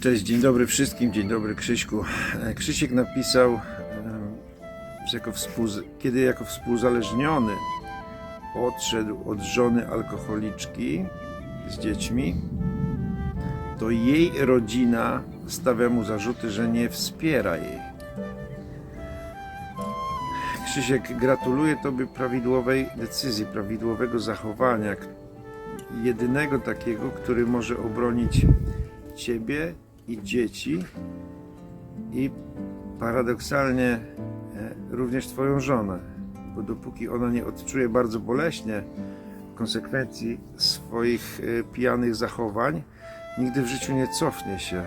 Cześć, dzień dobry wszystkim, dzień dobry Krzyśku. E, Krzysiek napisał, e, jako kiedy jako współzależniony odszedł od żony alkoholiczki z dziećmi, to jej rodzina stawia mu zarzuty, że nie wspiera jej. Krzysiek, gratuluję Tobie prawidłowej decyzji, prawidłowego zachowania, jedynego takiego, który może obronić Ciebie i dzieci i paradoksalnie e, również Twoją żonę, bo dopóki ona nie odczuje bardzo boleśnie konsekwencji swoich e, pijanych zachowań, nigdy w życiu nie cofnie się, e,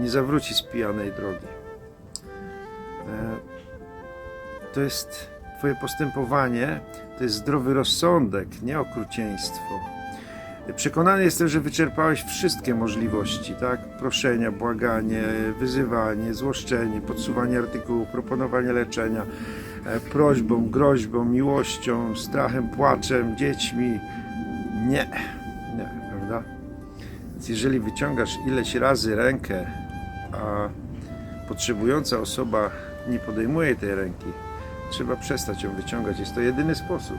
nie zawróci z pijanej drogi. To jest Twoje postępowanie, to jest zdrowy rozsądek, nie okrucieństwo. Przekonany jestem, że wyczerpałeś wszystkie możliwości, tak? Proszenia, błaganie, wyzywanie, złoszczenie, podsuwanie artykułów, proponowanie leczenia, e, prośbą, groźbą, miłością, strachem, płaczem, dziećmi. Nie, nie, prawda? Więc jeżeli wyciągasz ileś razy rękę, a potrzebująca osoba nie podejmuje tej ręki, trzeba przestać ją wyciągać. Jest to jedyny sposób.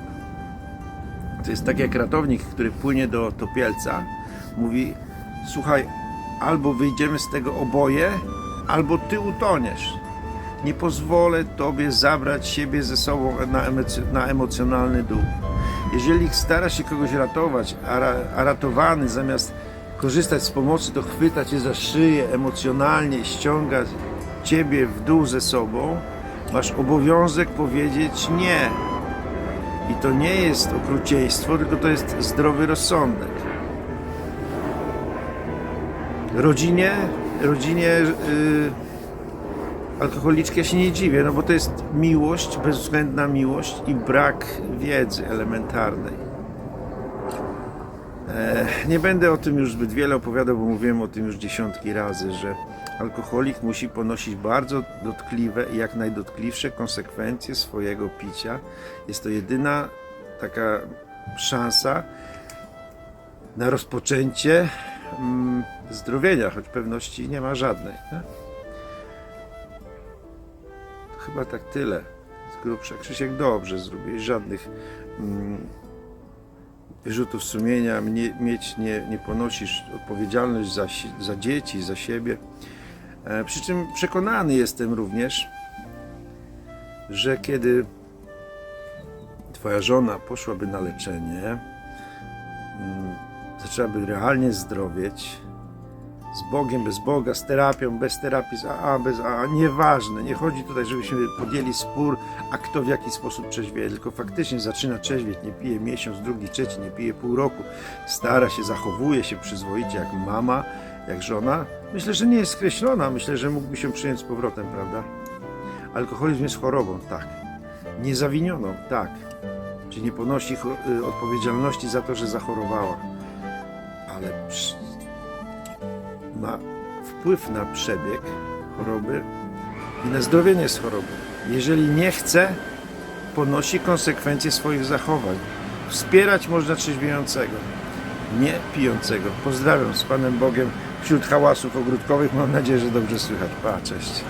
To jest tak jak ratownik, który płynie do topielca, mówi: Słuchaj, albo wyjdziemy z tego oboje, albo ty utoniesz. Nie pozwolę tobie zabrać siebie ze sobą na, na emocjonalny dół. Jeżeli starasz się kogoś ratować, a, ra- a ratowany zamiast korzystać z pomocy, to chwyta cię za szyję emocjonalnie, ściąga ciebie w dół ze sobą, masz obowiązek powiedzieć nie. I to nie jest okrucieństwo, tylko to jest zdrowy rozsądek. Rodzinie, rodzinie yy, alkoholiczki się nie dziwię, no bo to jest miłość, bezwzględna miłość i brak wiedzy elementarnej. E, nie będę o tym już zbyt wiele opowiadał, bo mówiłem o tym już dziesiątki razy, że alkoholik musi ponosić bardzo dotkliwe i jak najdotkliwsze konsekwencje swojego picia. Jest to jedyna taka szansa na rozpoczęcie mm, zdrowienia, choć pewności nie ma żadnej. Nie? Chyba tak tyle z grubsza. Krzysiek dobrze zrobiłeś, żadnych mm, wyrzutów sumienia, mnie, mieć nie, nie ponosisz odpowiedzialność za, za dzieci, za siebie. E, Przy czym przekonany jestem również, że kiedy Twoja żona poszłaby na leczenie, mm, zaczęłaby realnie zdrowieć, z Bogiem, bez Boga, z terapią, bez terapii, z AA, bez AA, nieważne. Nie chodzi tutaj, żebyśmy podjęli spór, a kto w jaki sposób trzeźwieje, tylko faktycznie zaczyna trzeźwieć, nie pije miesiąc, drugi, trzeci, nie pije pół roku, stara się, zachowuje się przyzwoicie jak mama, jak żona. Myślę, że nie jest skreślona, myślę, że mógłby się przyjąć z powrotem, prawda? Alkoholizm jest chorobą, tak. Niezawinioną, tak. Czy nie ponosi y, odpowiedzialności za to, że zachorowała. Ale przy ma wpływ na przebieg choroby i na zdrowienie z choroby. Jeżeli nie chce, ponosi konsekwencje swoich zachowań. Wspierać można trzeźwiejącego, nie pijącego. Pozdrawiam z Panem Bogiem wśród hałasów ogródkowych. Mam nadzieję, że dobrze słychać. Pa, cześć.